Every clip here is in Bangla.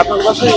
আপনার বাসায়?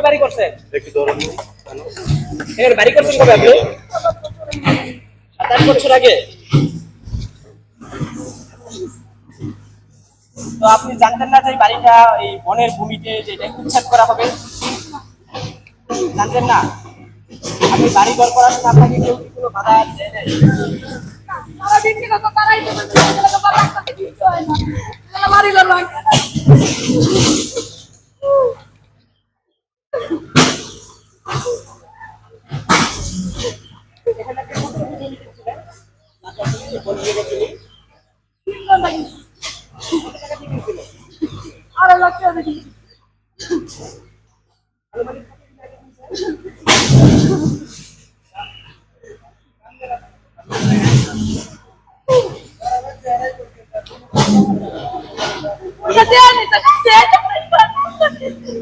কবে বাড়ি করছেন? একটু ধরেন। এখানে বাড়ি করছেন কবে আপনি? সাত আট বছর আগে। তো আপনি জানতেন না যে বাড়িটা এই বনের ভূমিতে যে এটা উচ্ছেদ করা হবে? জানতেন না? আপনি বাড়ি ঘর করার সময় আপনাকে কেউ কি কোনো বাধা দেয় নাই? আপনি কিনে, কত টাকা দিয়ে কিনেছিলেন? আনুমানিক কত টাকা দিয়ে কিনেছেন?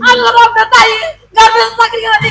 আল্লাহ রব্বে তাই গার্মেন্টস চাকরি করে দি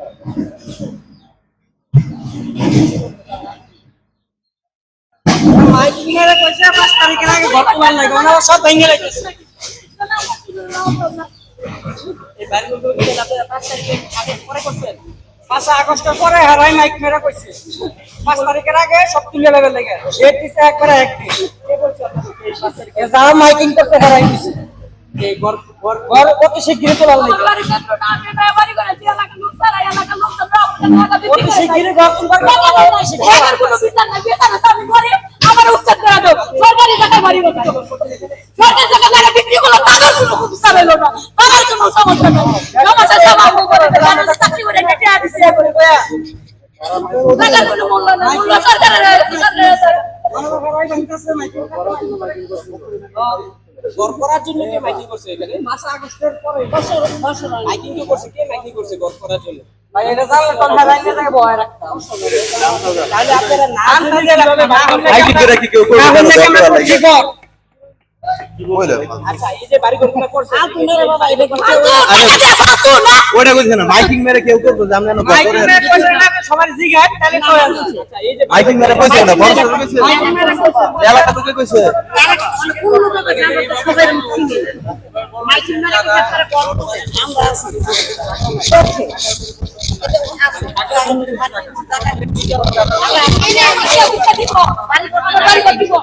পাঁচ আগস্টের পরে হারাই মাইক মেরা কইছে পাঁচ তারিখের আগে সব তুলে লেভেল লেগে ডেট দিছে একবারে একটি কে বলছে আপনাকে এই পাঁচ তারিখে যারা মাইকিং করতে হারাই দিছে ঘর ঘর ঘর অতি শীঘ্রই ঘর বাড়ি করতে। সরকারি জায়গায় জায়গা বিক্রি করল, তাদের কোনো বিচার হলো না। তাদের কোনো সমস্যা নাই। সমস্যা সমাধান করে দেবে। আমি তো চাকরি করে একটা টাকা করে টাকার কোনো মূল্য নাই, সরকারের, সরকারের করার জন্য কে মাইকিং করছে এখানে মাস আগস্টের পরে মাইকিং কে করছে কে মাইকিং করছে ঘর করার জন্য মাইকিং আচ্ছা এই যে বাড়ি ঘরগুলো করছে আপনারা বাবা এটা করছে আর তো টাকা দিয়ে ফাঁকো না। ওটা কইছে না। মাইকিং মেরে কেউ করবে সবার জিগায় তাহলে আচ্ছা মাইকিং মেরে কইছে না মাইকিং মেরে আমরা যে, এই যে, বাড়ি করতে দিব, বাড়ি করতে দিব।